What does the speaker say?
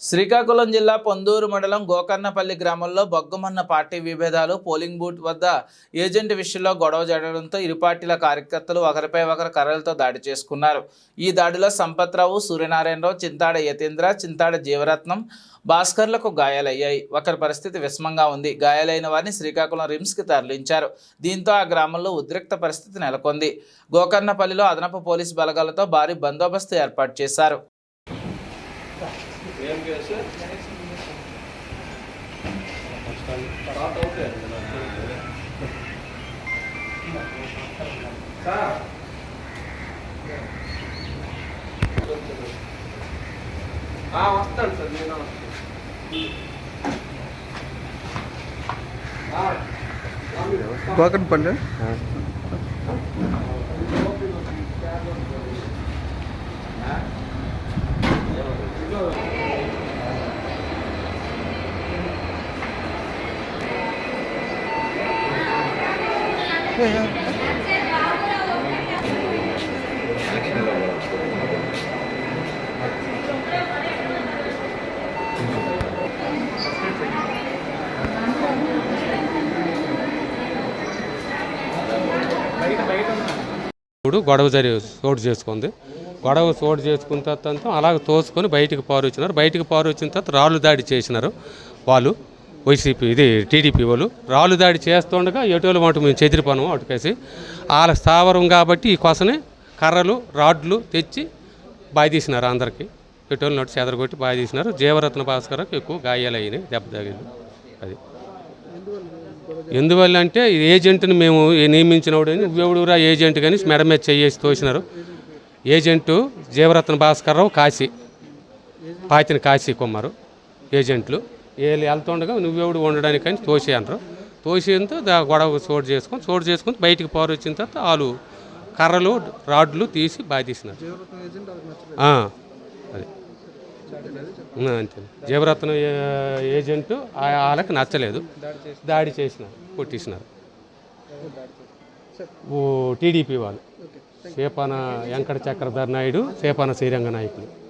శ్రీకాకుళం జిల్లా పొందూరు మండలం గోకర్ణపల్లి గ్రామంలో బొగ్గమన్న పార్టీ విభేదాలు పోలింగ్ బూత్ వద్ద ఏజెంట్ విషయంలో గొడవ జరగడంతో ఇరు పార్టీల కార్యకర్తలు ఒకరిపై ఒకరు కర్రలతో దాడి చేసుకున్నారు. ఈ దాడిలో సంపత్రావు సూర్యనారాయణరావు చింతాడ యతీంద్ర చింతాడ జీవరత్నం భాస్కర్లకు గాయాలయ్యాయి. ఒకరి పరిస్థితి విషమంగా ఉంది. గాయాలైన వారిని శ్రీకాకుళం రిమ్స్కి తరలించారు. దీంతో ఆ గ్రామంలో ఉద్రిక్త పరిస్థితి నెలకొంది. గోకర్ణపల్లిలో అదనపు పోలీసు బలగాలతో భారీ బందోబస్తు ఏర్పాటు చేశారు. ఏం కేసు స్టార్ట్ అవుతాయండి నాకు సార్ ఆ, వస్తాను సార్ నేను వస్తాను ఆ, ఇప్పుడు గొడవ జరిగి చోటు చేసుకుంది. గొడవ చోటు చేసుకున్న తర్వాత అలాగ తోసుకొని బయటికి పారు వచ్చినారు బయటికి పారు వచ్చిన తర్వాత రాళ్ళు దాడి చేసినారు వాళ్ళు. వైసీపీ ఇది టీడీపీ వాళ్ళు రాళ్ళు దాడి చేస్తుండగా ఎటువల మాట మేము చెదిరిపోను అటుకేసి వాళ్ళ స్థావరం కాబట్టి ఈ కోసనే కర్రలు రాడ్లు తెచ్చి బాయదీసినారు అందరికీ. ఎటువల నోటి చెదరగొట్టి బాయదీసినారు జీవరత్న భాస్కర్కి ఎక్కువ గాయాలు అయినాయి దెబ్బ తగిలింది. అది. ఎందువల్ల అంటే ఈ ఏజెంట్ని మేము నియమించినవాడు ఎవడురా ఏజెంట్ కానీ మెడ మీద చేసి తోసినారు. ఏజెంటు జీవరత్న భాస్కర్రావు కాశీ పాతిన కాశీ కుమారు ఏజెంట్లు. వీళ్ళు వెళ్తుండగా నువ్వెవడు ఉండడానికి అని తోసి అంటారు. తోసేంతో గొడవ చోటు చేసుకొని చోటు చేసుకొని బయటికి పారు వచ్చిన తర్వాత వాళ్ళు కర్రలు రాడ్లు తీసి బాగా తీసినారు. ఆ, అది. అంతే. జీవరత్న ఏజెంటు ఆ- వాళ్ళకి నచ్చలేదు. దాడి చేసినారు కొట్టేసినారు. ఓ టీడీపీ వాళ్ళు. సేపాన వెంకట చక్రధర్ నాయుడు సేపాన శ్రీరంగ నాయకులు.